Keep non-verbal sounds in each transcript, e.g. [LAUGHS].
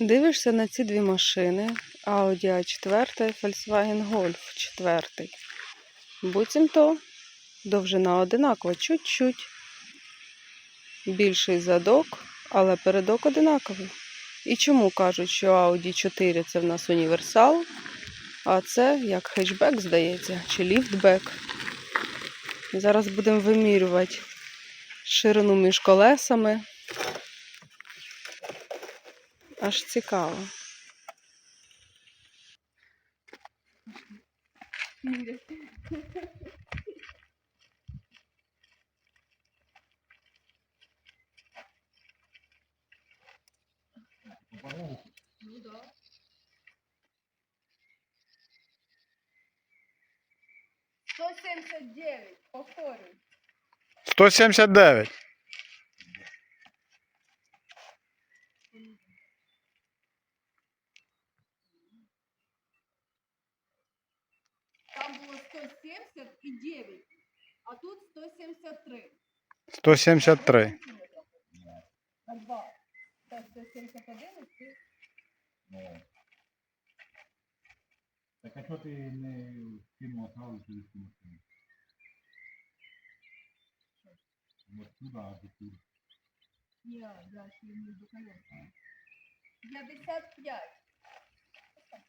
Дивишся на ці дві машини Audi A4 і Volkswagen Golf 4. Буцімто довжина одинакова, чуть-чуть. Більший задок, але передок одинаковий. І чому кажуть, що Audi 4 це в нас універсал, а це як хетчбек, здається, чи ліфтбек. Зараз будемо вимірювати ширину між колесами. Аж цікаво. Ну да. Сто семьдесят девять, повторюй. 179. 179, а тут 173. 173. На 2. Так, 171 і Так а чого ти не кинула сразу через машину? Вот сюда, а ти тут. Я ще не до колеса. 55.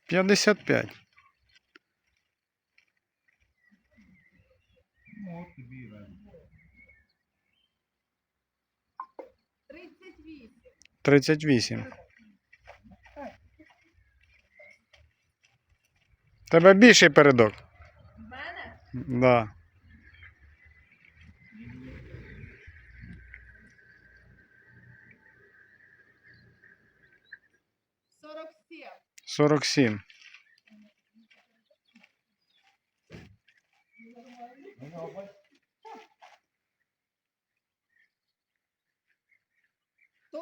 55. Тобі і разниця. Тридцать восемь. 38. Тебе більший передок. В мене? Да. Сорок семь. 47. Ну, ну, бач,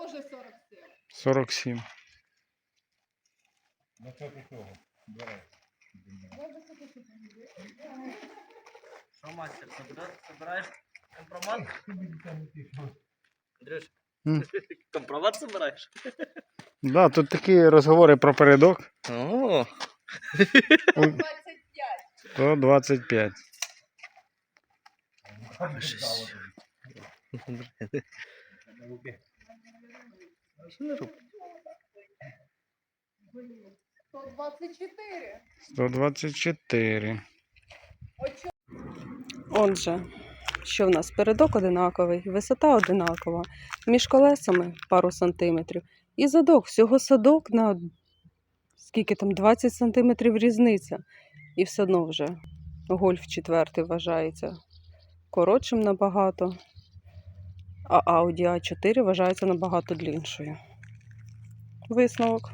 Сорок семь. 47. ну що ти. Що, мастер, собираєш компромат? Андрюш, компромат собираєш? Да, тут такі розговори про передок. О, [LAUGHS] Двадцать пять. 125. Сто [LAUGHS] двадцать четыре. 124. Отже, що в нас? Передок одинаковий, висота одинакова, між колесами пару сантиметрів. І задок, всього садок на скільки там, 20 сантиметрів різниця. І все одно вже гольф четвертий вважається коротшим набагато, а Audi A4 вважається набагато дліншою. Висновок.